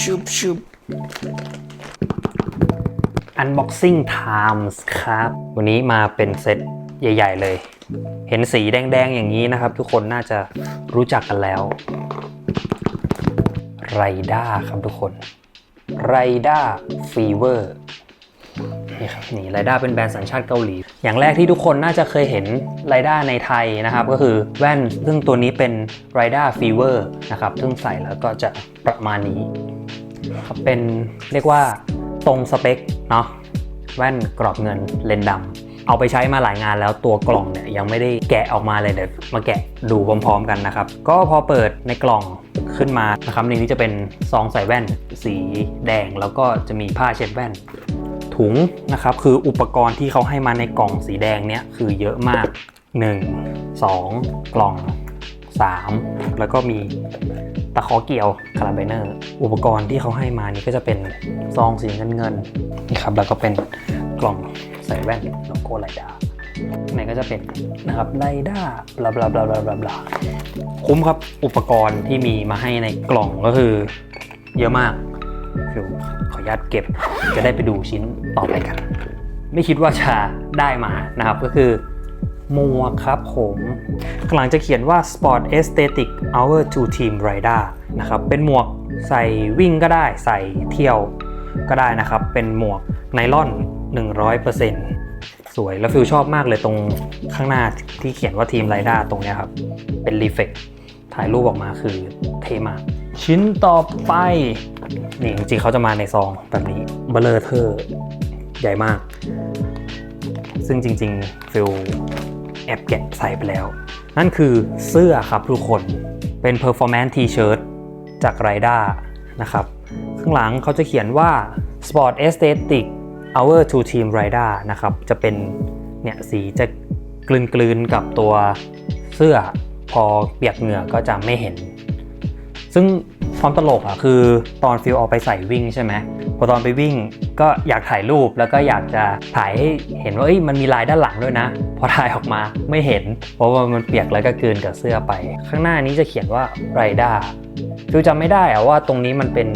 ชุบชุบ Unboxing Times ครับ วันนี้มาเป็นเซตใหญ่ ๆ เลย เห็นสีแดง ๆ อย่างนี้นะครับ ทุกคนน่าจะรู้จักกันแล้วไรด้าครับทุกคนไรด้าฟีเวอร์นี่ครับนี่ไรด้าเป็นแบรนด์สัญชาติเกาหลี อย่างแรกที่ทุกคนน่าจะเคยเห็นไรด้าในไทยนะครับ ก็คือแว่นซึ่งตัวนี้เป็นไรด้าฟีเวอร์นะครับ ซึ่งใส่แล้วก็จะประมาณนี้ เป็นเรียกว่าตรงสเปคเนาะแว่นกรอบเงินเลนส์ดำเอาไปใช้มาหลายงานแล้วตัวกล่องเนี่ยยังไม่ได้แกะออกมาเลยเดี๋ยวมาแกะดูพร้อมๆกันนะครับ ก็พอเปิดในกล่องขึ้นมานะครับในนี้จะเป็นซองใส่แว่นสีแดง แล้วก็จะมีผ้าเช็ดแว่น ถุงนะครับคืออุปกรณ์ที่เขาให้มาในกล่องสีแดงเนี่ยคือเยอะมาก 1 2 กล่อง 3 แล้วก็มี ตะขอเกี่ยวคาราเบเนอร์ อุปกรณ์ที่เขาให้มานี่ก็จะเป็นซองสีเงินเงินนะครับแล้วก็เป็นกล่องใส่แว่นโลโก้ไลด้าในก็จะเป็นนะครับไลด้าบลาบลาบลาบลาบลาบลาคุ้มครับอุปกรณ์ที่มีมาให้ในกล่องก็คือเยอะมากฟิวขออนุญาตเก็บจะได้ไปดูชิ้นต่อไปกัน ไม่คิดว่าจะได้มานะครับก็คือ หมวกครับผมข้างหลังจะเขียนว่า Sport Aesthetic Hour to Team Rider นะครับ เป็นหมวกใส่วิ่งก็ได้ใส่เที่ยวก็ได้นะครับ เป็นหมวกไนล่อน 100%สวยแล้วฟิลชอบมากเลยตรงข้างหน้าที่เขียนว่าทีมไรด้าตรงเนี้ยครับ เป็นรีเฟกถ่ายรูปออกมาคือเท่มาก ชิ้นต่อไปนี่จริงๆเขาจะมาในซองแบบนี้เบลเลอร์เทอร์ ใหญ่มาก ซึ่งจริงๆฟิล แอบแกะใส่ไปแล้ว นั่นคือเสื้อครับทุกคนเป็น performance t-shirt จากไรด้านะครับ ข้างหลังเขาจะเขียนว่า sport aesthetic hour to team rider นะครับ จะเป็นเนี่ยสีจะกลืนกลืนๆกับตัวเสื้อพอเปียกเหงื่อก็จะไม่เห็น ซึ่ง ความตลกอะคือตอนฟิลเอาไปใส่วิ่งใช่ไหมพอตอนไปวิ่งก็อยากถ่ายรูปแล้วก็อยากจะถ่ายให้เห็นว่าเอ้ยมันมีลายด้านหลังด้วยนะ พอถ่ายออกมาไม่เห็น เพราะว่ามันเปียกแล้วก็กลืนกับเสื้อไป ข้างหน้านี้จะเขียนว่าไรด้าฟิลจำไม่ได้อะว่าตรงนี้มันเป็น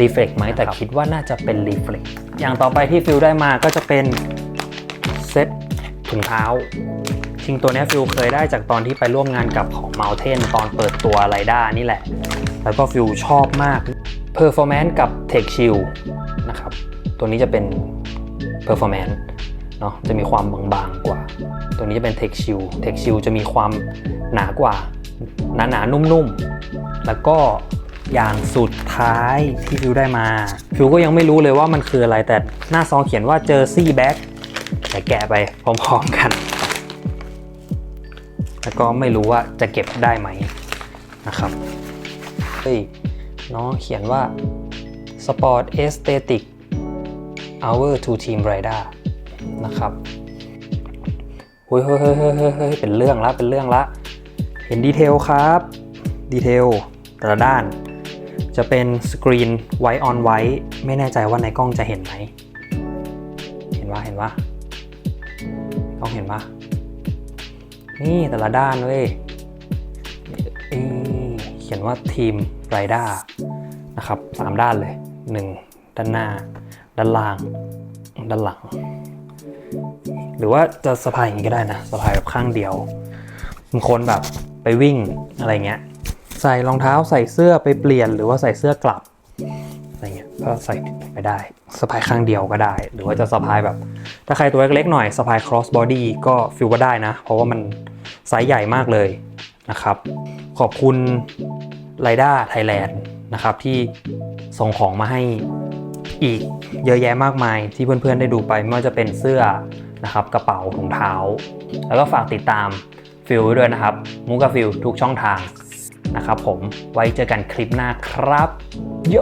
รีเฟล็กไหมแต่คิดว่าน่าจะเป็นรีเฟล็กอย่างต่อไปที่ฟิลได้มาก็จะเป็นเซ็ตถุงเท้าจริงตัวเนี้ยฟิลเคยได้จากตอนที่ไปร่วมงานกับของ Mountain ตอนเปิดตัวไรด้านี่แหละ แล้วก็ฟิลชอบมาก Performance กับ Tech Shield นะครับ ตัวนี้จะเป็น Performance เนาะจะมีความบางๆกว่า ตัวนี้จะเป็น Tech Shield Tech Shield จะมีความหนากว่า หนาๆ นุ่มๆ แล้วก็อย่างสุดท้ายที่ฟิวได้มาฟิวก็ยังไม่รู้เลยว่ามันคืออะไรแต่หน้าซองเขียนว่าเจอซี่แบ็กแต่แกะไปพร้อมๆกัน แล้วก็ไม่รู้ว่าจะเก็บได้ไหมนะครับ เฮ้ยเนาะเขียนว่า Sport Aesthetic Hour to Team Rider นะครับเฮ้ยเฮ้ยเฮ้ยเฮ้ยเฮ้ยเป็นเรื่องละเป็นเรื่องละ เห็นดีเทลครับดีเทลแต่ละด้าน จะเป็นสกรีนไวออนไวไม่แน่ใจว่าในกล้องจะเห็นไหม เห็นว่าเห็นว่ากล้องเห็นว่านี่แต่ละด้านเว้ย ขียนว่าทีมไรด้านะครับสามด้านเลยหนึ่งด้านหน้า ด้านล่าง ด้านหลัง หรือว่าจะสะพายอย่างนี้ก็ได้นะสะพายแบบข้างเดียวบางคนแบบไปวิ่งอะไรเงี้ย ใส่รองเท้าใส่เสื้อไปเปลี่ยน หรือว่าใส่เสื้อกลับอะไรเงี้ยก็ใส่ไปได้สะพายข้างเดียวก็ได้ หรือว่าจะสะพายแบบ ถ้าใครตัวเล็กๆหน่อยสะพาย cross body ก็ฟิลก็ได้นะ เพราะว่ามันไซส์ใหญ่มากเลยนะครับ ขอบคุณ r i d a Thailand นะครับที่ส่งของมาให้อีกเยอะแยะมากมายที่เพื่อนๆได้ดูไปไม่ว่าจะเป็นเสื้อนะครับกระเป๋าถุงเท้า แล้วก็ฝากติดตามฟิลด้วยนะครับมุกาฟิลทุกช่องทางนะครับผมไว้เจอกันคลิปหน้าครับโย